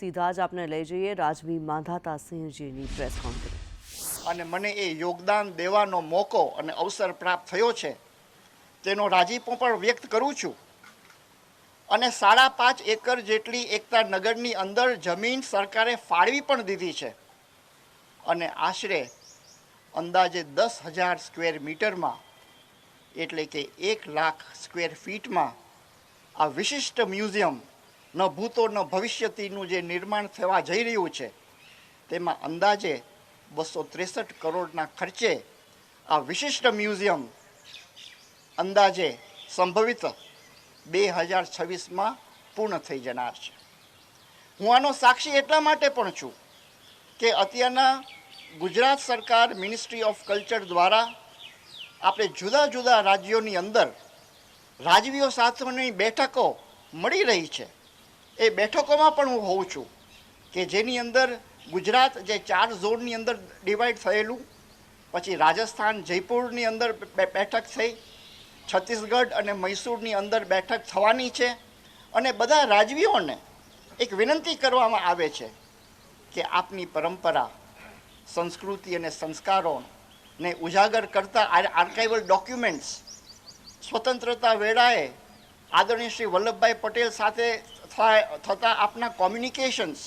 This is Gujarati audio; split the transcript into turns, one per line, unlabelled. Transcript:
સીધા જ આપણે લઈ જઈએ. રાજવી માંધાતા સિંહજીની પ્રેસ કોન્ફરન્સ
અને મને એ યોગદાન દેવાનો મોકો અને અવસર પ્રાપ્ત થયો છે, તેનો રાજીપો પણ વ્યક્ત કરું છું. અને સાડા પાંચ એકર જેટલી એકતા નગરની અંદર જમીન સરકારે ફાળવી પણ દીધી છે. અને આશરે અંદાજે દસ હજાર સ્ક્વેર મીટરમાં એટલે કે એક લાખ સ્ક્વેર ફીટમાં આ વિશિષ્ટ મ્યુઝિયમ ન ભૂતો ન ભવિષ્યતીનું જે નિર્માણ થવા જઈ રહ્યું છે, તેમાં અંદાજે બસો ત્રેસઠ કરોડના ખર્ચે આ વિશિષ્ટ મ્યુઝિયમ અંદાજે સંભવિત બે હજાર છવ્વીસમાં પૂર્ણ થઈ જનાર છે. હું આનો સાક્ષી એટલા માટે પણ છું કે અત્યારના ગુજરાત સરકાર મિનિસ્ટ્રી ઓફ કલ્ચર દ્વારા આપણે જુદા જુદા રાજ્યોની અંદર રાજવીઓ સાથેની બેઠકો મળી રહી છે. એ બેઠકોમાં પણ હું હોઉં છું કે જેની અંદર ગુજરાત જે ચાર ઝોનની અંદર ડિવાઈડ થયેલું, પછી રાજસ્થાન જયપુરની અંદર બેઠક થઈ, છત્તીસગઢ અને મૈસૂરની અંદર બેઠક થવાની છે અને બધા રાજવીઓને એક વિનંતી કરવામાં આવે છે કે આપની પરંપરા, સંસ્કૃતિ અને સંસ્કારોને ઉજાગર કરતા આર્કાઇવલ ડોક્યુમેન્ટ્સ સ્વતંત્રતા વેળાએ આદરણીય શ્રી વલ્લભભાઈ પટેલ સાથે થાય- થતા આપના કોમ્યુનિકેશન્સ